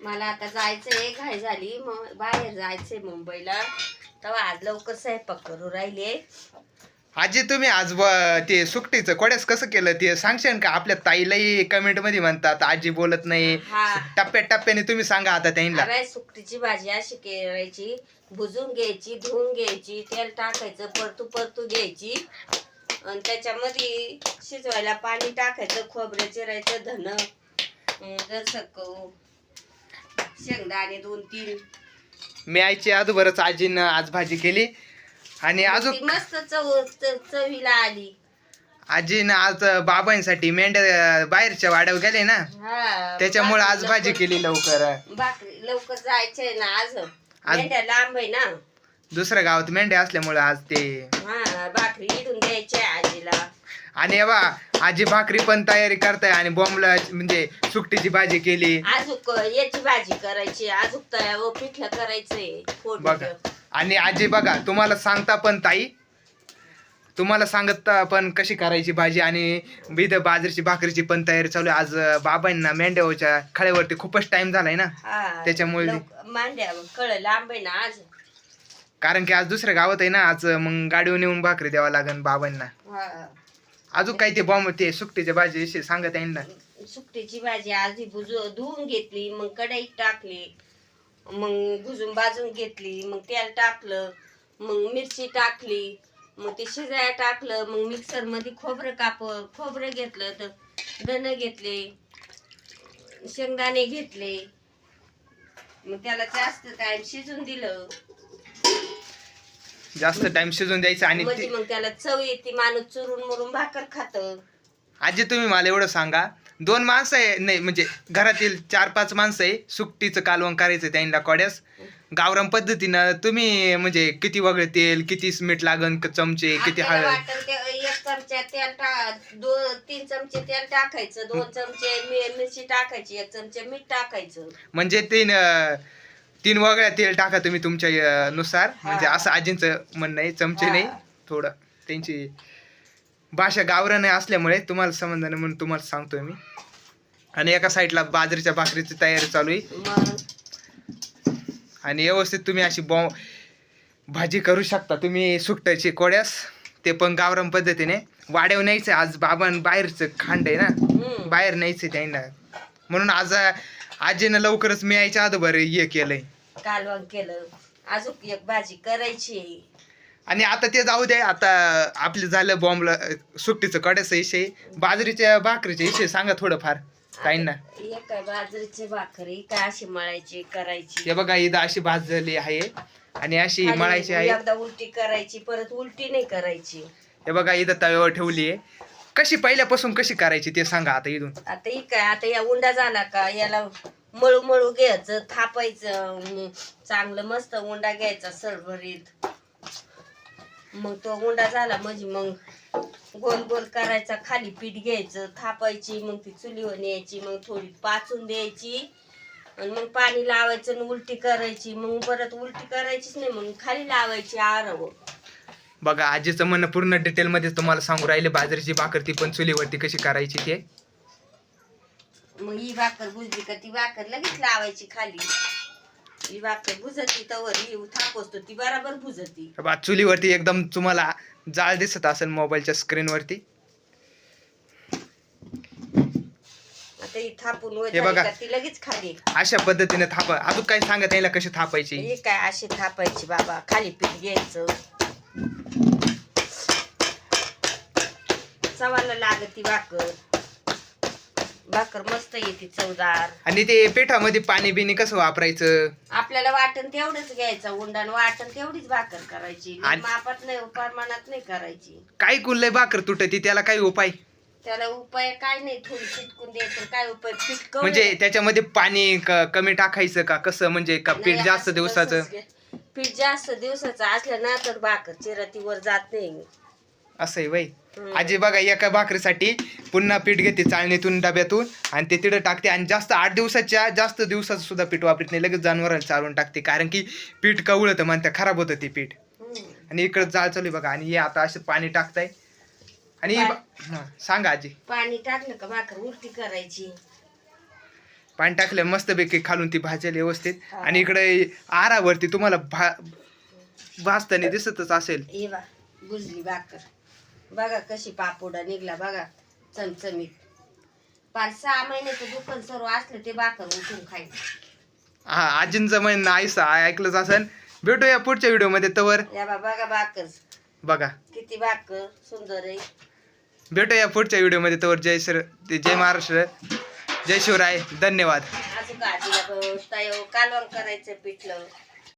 मला आता जायचंय घाई झाली. मग बाहेर जायचंय मुंबईला. तेव्हा आज लवकर स्वयंपाक करू राहिले. आजी तुम्ही आज ब- ते सुकटीचं कोड्यास कसं केलं? ते सांगशाल का? आपल्या ताईलाही कमेंटमध्ये म्हणतात आजी बोलत नाही. हा. टप्प्या टप्प्याने तुम्ही सांगा आता त्यांना. अरे सुकटीची भाजी अशी करायची. भुजून घ्यायची धुवून घ्यायची तेल टाकायचं परतू परतू घ्यायची. आणि त्याच्यामध्ये शिजवायला पाणी टाकायचं खोबरं चिरायचं धन. जसं शेंगदाणे दोन तीन. मी आईची अगोदरच आजीनं आज भाजी केली. आणि ती अजून मस्त चव च- चवीला आली. आजीनं आज बाबांसाठी मेंढ्या बाहेरच्या वाड्यावर गेले ना. हा त्याच्यामुळे आज भाजी केली लवकर. भाकरी लवकर जायचंय ना आज. आज- मेंढ्या लांब आहे ना. दुसऱ्या गावात मेंढ्या असल्यामुळे आज ते हा भाकरी इडून द्यायची आजीला. आणि बा आजी भाकरी पण तयारी करताय आणि बॉम्बला म्हणजे सुकटीची भाजी केली. आजूक याची भाजी करायची आजूक तया पिठलं करायचंय बघा. फोडणीचं. आणि आजी बघा तुम्हाला सांगता पण ताई तुम्हाला सांगता पण कशी करायची भाजी आणि विध बाजरीची भाकरीची पण तयारी चालू आहे. आज अं, बाबांना मेंढ्याच्या खळ्यावरती खूपच टाइम झालाय ना. हा त्याच्यामुळे- लवक- मांड्या कळ लांब आहे ना आज. कारण की आज दुसऱ्या गावात आहे ना आज मग गाडीवर नेऊन भाकरी द्यावा लागेल बाबांना. हा. अजून काही ते बॉम्ब ते सुकटीच्या भाजी विषयी सांगत आहे ना. सुकटीची भाजी आधी भुजू धुवून घेतली मग कढईत टाकली मग भुजून भाजून घेतली मग तेल टाकलं मग मिरची टाकली मग ते शिजायला टाकलं मग मिक्सरमध्ये खोबरं काप खोबरं घेतलं तर धन घेतले शेंगदाणे घेतले मग त्याला जास्त टाईम शिजून दिलं. जास्त टाइम शिजून द्यायचं आणि म्हणजे ते- मग त्याला चव येते माणूस चुरून मुरून भाकर खात. आजी तुम्ही मला एवढं सांगा. दोन माणसं आहे नाही म्हणजे घरातील चार पाच माणसं आहे सुकटीचं कालवण करायचं त्यांना कोड्यास. गावरान पद्धतीनं तुम्ही म्हणजे किती वगळे तेल किती मीठ लागन क- चमचे किती हळद? ते एक चमचा तेल दोन तीन चमचे तेल टाकायचं दोन चमचे मि- मिरची टाकायची एक चमचे मीठ टाकायचं. म्हणजे तीन तीन वगळ्या तेल टाका तुम्ही तुमच्या अं, नुसार. म्हणजे असं आजींचं म्हणणं आहे चमचे. नाही थोडं. त्यांची भाषा गावरान आहे असल्यामुळे तुम्हाला समजलं नाही म्हणून तुम्हाला सांगतोय मी. आणि एका साईडला बाजरीच्या भाकरीची तयारी चालू आहे. मग? आणि व्यवस्थित तुम्ही अशी बॉ भाजी करू शकता. तुम्ही सुकटायची कोड्यास ते पण गावरान पद्धतीने. वाड्यावर न्यायचं आज बाबां बाहेरचं खांड आहे ना. हम्म. बाहेर न्यायचं त्यांना. म्हणून आज आजीनं लवकरच मी यायच्या अगोदर हे केलंय. कालवण केलं. अजून एक भाजी करायची. आणि आता ते जाऊ दे आता आपलं झालं बॉम्बला सुट्टीचं कड्याचं विषय. बाजरीच्या भाकरीच्या विषय सांगा थोडंफार ताईंना. एक बाजरीची भाकरी काय अशी मळायची करायची. हे बघा इथं अशी भाजलेली आहे आणि अशी खाली मळायची आहे. एकदा उलटी करायची परत उलटी नाही करायची. हे बघा इथं तव्यावर ठेवली आहे कशी पहिल्यापासून कशी करायची ते सांगा आता इथून. आता ही काय आता या उंडा झाला का याला मळू मळू घ्यायचं थापायचं म, चांगलं मस्त उंडा घ्यायचा सरभरीत. मग तो उंडा झाला म्हणजे मग गोल गोल करायचा खाली पीठ घ्यायचं थापायची मग ती चुलीवर न्यायची मग थोडी पाचून द्यायची आणि मग पाणी लावायचं आणि उलटी करायची. मग परत उलटी करायचीच नाही मग खाली लावायची आरव. बघा आजीचं म्हणणं पूर्ण डिटेलमध्ये तुम्हाला सांगू राहिले. बाजरीची भाकर ती पण चुलीवरती कशी करायची ते. मग ही भाकर भुजली का? ती भाकर लगेच लावायची खाली. ही भाकर भुजती तवर ही थाप ती बराबर भुजती बा चुलीवरती एकदम तुम्हाला जाळ दिसत असेल मोबाईलच्या स्क्रीनवरती. आता ही थापून वर हे झाली बघा. का ती लगेच खाली. अशा पद्धतीने थाप. अजून काही सांगत यायला कशी थापायची? ही काय अशी थापायची बाबा? खाली पीठ घ्यायचं. चवाला लागती भाकर. भाकर मस्त येते चवदार. आणि ते पिठामध्ये पाणी बिनी कसं वापरायचं? आपल्याला वाटण तेवढंच घ्यायचं उंडान वाटण तेवढीच भाकर करायची. आणि- मापात नाही प्रमाणात नाही करायची. काही कुल्लय भाकर तुटती त्याला काही उपाय? त्याला उपाय काय नाही थोडी चिटकून द्यायचं काय उपाय? कवळं- म्हणजे त्याच्यामध्ये पाणी क- कमी टाकायचं का? कसं? म्हणजे का पीठ जास्त असं दिवसाचं? तसंच घे. पीठ जास्त दिवसाचं असलं ना तर भाकर चिरतीवर जात नाही. असं आहे वय. आजी बघा एका भाकरीसाठी पुन्हा पीठ घेते चाळणीतून डब्यातून आणि ते तिथं टाकते आणि जास्त आठ दिवसाच्या जास्त दिवसाचं सुद्धा पीठ वापरत नाही. लगेच जनावराला चालून टाकते. कारण की पीठ कवळतं म्हणते खराब होतं ते पीठ. आणि इकडं जाळ चालू आहे बघा आणि हे आता असं पाणी टाकताय. आणि ही सांगा आजी. पाणी टाकलं का भाकर? उलटी करायची. पाणी टाकलं मस्तपैकी खालून ती भाजेल व्यवस्थित. आणि इकडे आरावरती तुम्हाला भा भाजताना दिसतच असेल. हे बा बुजली भाकर. बघा कशी पापोडा निघला बघा चमचमीत. पाच सहा महिन्याचं दुकान सर्व असलं ते भाकर उठून खायचं हा आजींचं म्हण आईसा ऐकलंच असेल भेटूया पुढच्या व्हिडिओमध्ये तवर. या बा बघा भाकर. बघा. किती भाकर सुंदर आहे. भेटूया पुढच्या व्हिडिओमध्ये तवर. जय श्री जय महाराष्ट्र. जय शिवराय. धन्यवाद. अजून आजीला कालवण करायचं पिठलं.